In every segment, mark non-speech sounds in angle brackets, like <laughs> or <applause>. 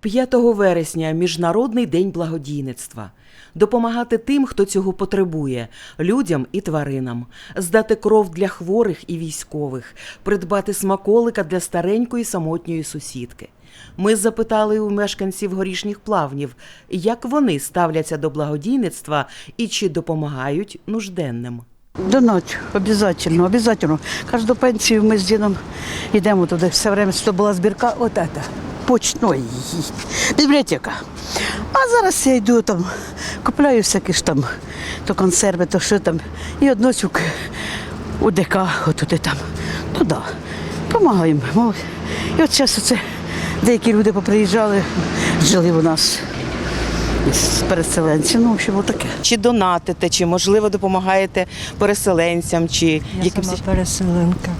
5 вересня Міжнародний день благодійництва. Допомагати тим, хто цього потребує, людям і тваринам, здати кров для хворих і військових, придбати смаколика для старенької самотньої сусідки. Ми запитали у мешканців горішніх плавнів, як вони ставляться до благодійництва і чи допомагають нужденним. Донать, обов'язково, обов'язково. Кожну пенсію ми з дідом йдемо туди. Все время, що була збірка, от це, почтної, бібліотека. А зараз я йду там, купляю всякі ж там, то консерви, то що там, і односю у ДК, отуди там, туди. Помагаємо. І от зараз оце деякі люди поприїжджали, жили у нас з переселенців, ну, в общем, отаке. Чи донатите, чи можливо допомагаєте переселенцям, чи Я якимось. сама переселенка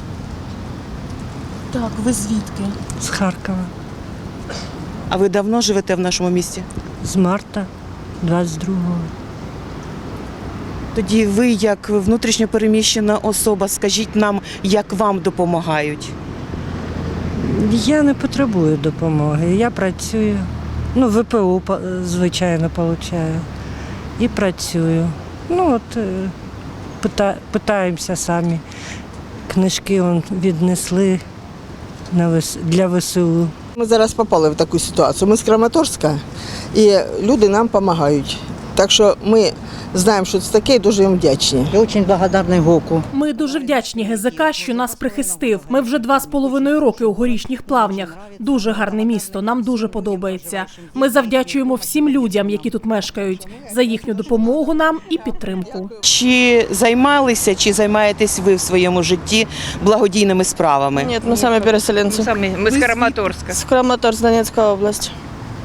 Так, ви звідки? з Харкова. А ви давно живете в нашому місті? З марта 22-го. Тоді ви, як внутрішньо переміщена особа, скажіть нам, як вам допомагають. Я не потребую допомоги. Я працюю. Ну, ВПО, звичайно, получаю. І працюю. Ну, от е, пита, питаємося самі. Книжки он, віднесли для ВСУ. Ми зараз попали в таку ситуацію. Ми з Краматорська і люди нам допомагають. Так що ми знаємо, що це таке, і дуже їм вдячні. Я дуже благодарний Гоку. Ми дуже вдячні ГЗК, що нас прихистив. Ми вже два з половиною роки у горішніх плавнях. Дуже гарне місто. Нам дуже подобається. Ми завдячуємо всім людям, які тут мешкають, за їхню допомогу нам і підтримку. Чи займалися, чи займаєтесь ви в своєму житті благодійними справами? Нет, мы сами переселенцы. Самі ми з Краматорська. С Краматорск, Донецкая область.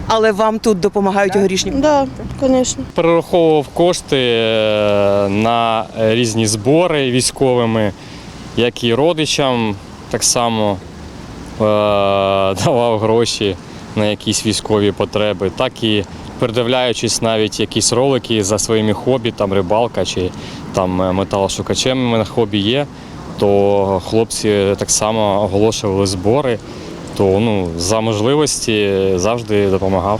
Але вам тут допомагають горішні? Да, конечно. перераховував кошти е, на різні збори військовими, як і родичам так само е, давав гроші на якісь військові потреби, так і передивляючись навіть якісь ролики за своїми хобі, там рибалка чи там е, металошукачем у мене хобі є, то хлопці так само оголошували збори. То ну, за можливості завжди допомагав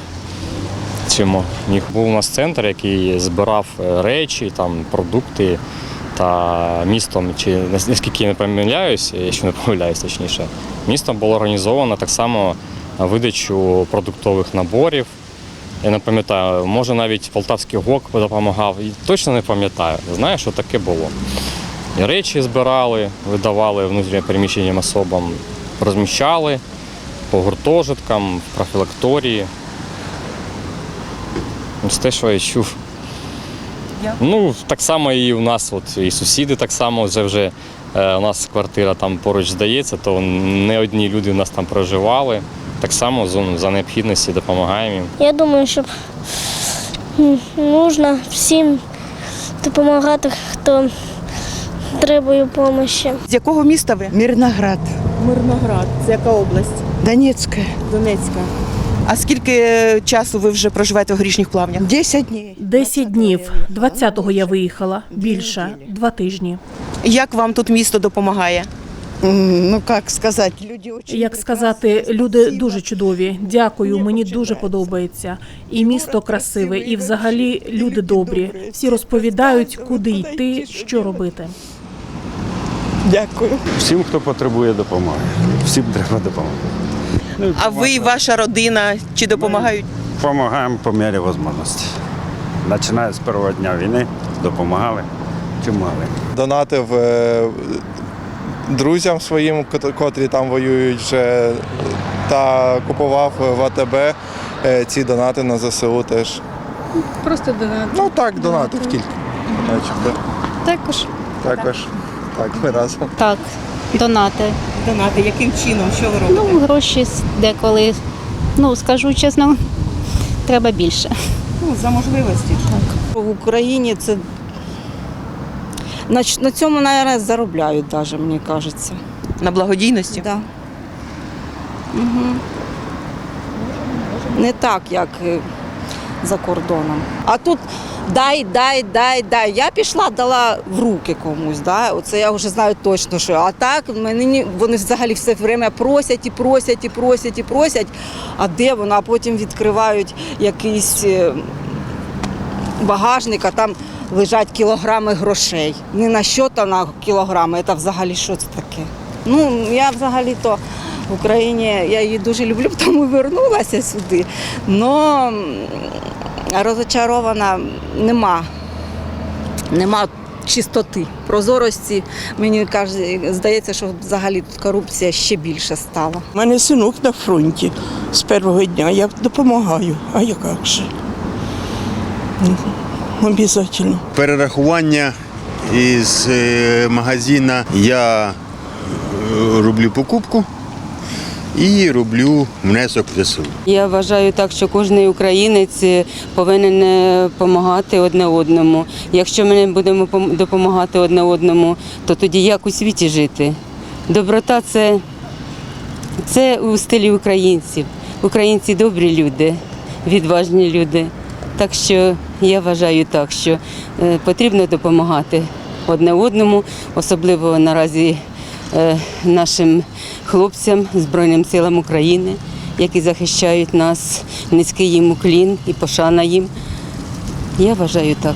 чим міг. Був у нас центр, який збирав е, речі, там, продукти та містом, чи наскільки я не помиляюсь, якщо не помиляюсь, точніше, містом було організовано так само видачу продуктових наборів. Я не пам'ятаю, може навіть Полтавський ГОК допомагав. І Точно не пам'ятаю. Знаю, що таке було. І речі збирали, видавали внутрішньопереміщеним особам, розміщали по гуртожиткам, в профілакторії. Ось те, що я чув. Ну, так само і у нас, от, і сусіди так само вже вже е, у нас квартира там поруч здається, то не одні люди у нас там проживали. Так само за, за необхідності допомагаємо їм. Я думаю, що можна всім допомагати, хто потребує допомоги. З якого міста ви? Мирноград, Мирноград. Це яка область? Донецька. Донецька. А скільки часу ви вже проживаєте в горішніх плавнях? 10 днів. Десять днів. 20-го я виїхала. Більше два тижні. Як вам тут місто допомагає? Ну, як сказати, люди дуже... Як сказати, люди дуже чудові. Дякую, мені дуже подобається. І місто красиве, і взагалі люди добрі. Всі розповідають, куди йти, що робити. Дякую. Всім, хто потребує допомоги. Всім треба допомогти. Ну, А ви і ваша родина чи допомагають? Допомагаємо по мірі можливості. Починає з першого дня війни, допомагали, чим могли. донатив е, друзям своїм, кот- котрі там воюють вже, та купував в АТБ е, ці донати на ЗСУ теж. Просто донат. Ну так, донатив тільки. Також. Також. Так, ми разом. Так, донати. Донати, яким чином? Що ви робите? Ну, гроші деколи, ну, скажу чесно, <laughs> треба більше. Ну, за можливості. Так. В Україні це на, на цьому, мабуть, заробляють навіть, мені кажеться. На благодійності? Да. Угу. Не так, як е, за кордоном. А тут дай, дай, дай, дай. Я пішла, дала в руки комусь. Да? Оце я вже знаю точно, що. А так мене вони взагалі все время просять і просять, і просять, і просять. А де воно? А потім відкривають якийсь е, багажник, а там лежать кілограми грошей. Не на що то на кілограми, це взагалі що це таке? Ну, я взагалі-то в Україні, я її дуже люблю, <laughs> тому вернулася сюди. Но розочарована нема. Нема чистоти, прозорості. Мені каже, здається, що взагалі тут корупція ще більше стала. У мене синок на фронті з першого дня. Я допомагаю. А як же? Обов'язково. перерахування із е, магазина я е, роблю покупку і роблю внесок в ЗСУ. Я вважаю так, що кожен українець повинен допомагати одне одному. Якщо ми не будемо допомагати одне одному, то тоді як у світі жити? Доброта це, це у стилі українців. Українці добрі люди, відважні люди. Так що я вважаю так, що е, потрібно допомагати одне одному, особливо наразі е, нашим хлопцям, Збройним силам України, які захищають нас, низький їм уклін і пошана їм. Я вважаю так.